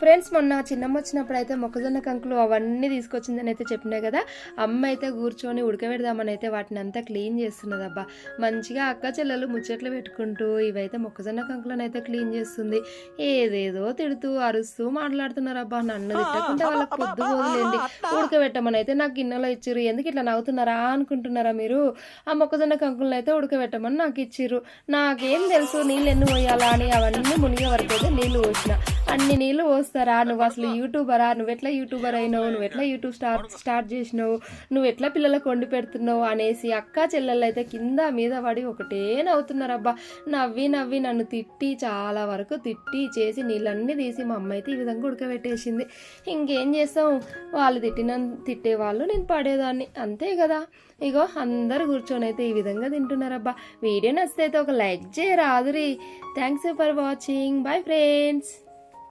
Friends మొన్న చిన్నమ్మ వచ్చినప్పుడు అయితే మొక్కజొన్న కంకులు అవన్నీ తీసుకొచ్చిందని అయితే చెప్పినా కదా. అమ్మ అయితే కూర్చొని ఉడకబెడదామని అయితే వాటిని అంతా క్లీన్ చేస్తున్నది అబ్బా మంచిగా అక్క చెల్లెలు ముచ్చట్లు పెట్టుకుంటూ ఇవైతే మొక్కజొన్న కంకులను అయితే క్లీన్ చేస్తుంది. ఏదేదో తిడుతూ అరుస్తూ మాట్లాడుతున్నారు అబ్బా నన్ను తిట్టకుండా వాళ్ళకి పొద్దు పోదులేండి. ఉడకబెట్టమని అయితే నాకు గిన్నెలో ఇచ్చిర్రు. ఎందుకు ఇట్లా నవ్వుతున్నారా అనుకుంటున్నారా మీరు? ఆ మొక్కజొన్న కంకులను అయితే ఉడకబెట్టమని నాకు ఇచ్చారు నాకేం తెలుసు నీళ్ళు ఎన్ని పోయాలా అని అవన్నీ మునిగే వరకు అయితే నీళ్ళు పోసిన. అన్ని నీళ్ళు పోస్తారా? నువ్వు అసలు యూట్యూబరా? నువ్వు ఎట్లా యూట్యూబర్ అయినావు? నువ్వు ఎట్లా యూట్యూబ్ స్టార్ట్ స్టార్ట్ చేసినావు? నువ్వు ఎట్లా పిల్లలకు వండి పెడుతున్నావు? అనేసి అక్క చెల్లెళ్ళు అయితే కింద మీద పడి ఒకటే నవ్వుతున్నారబ్బా. నవ్వి నవ్వి నన్ను తిట్టి చాలా వరకు తిట్టి చేసి నీళ్ళన్నీ తీసి మా అమ్మ అయితే ఈ విధంగా ఉడకబెట్టేసింది. ఇంకేం చేస్తాం? వాళ్ళు తిట్టిన తిట్టే వాళ్ళు నేను పడేదాన్ని. అంతే కదా. ఇగో అందరు కూర్చొని అయితే ఈ విధంగా తింటున్నారబ్బా. వీడియో నచ్చితే అయితే ఒక like చేయరాదురి. Thanks for watching. Bye friends.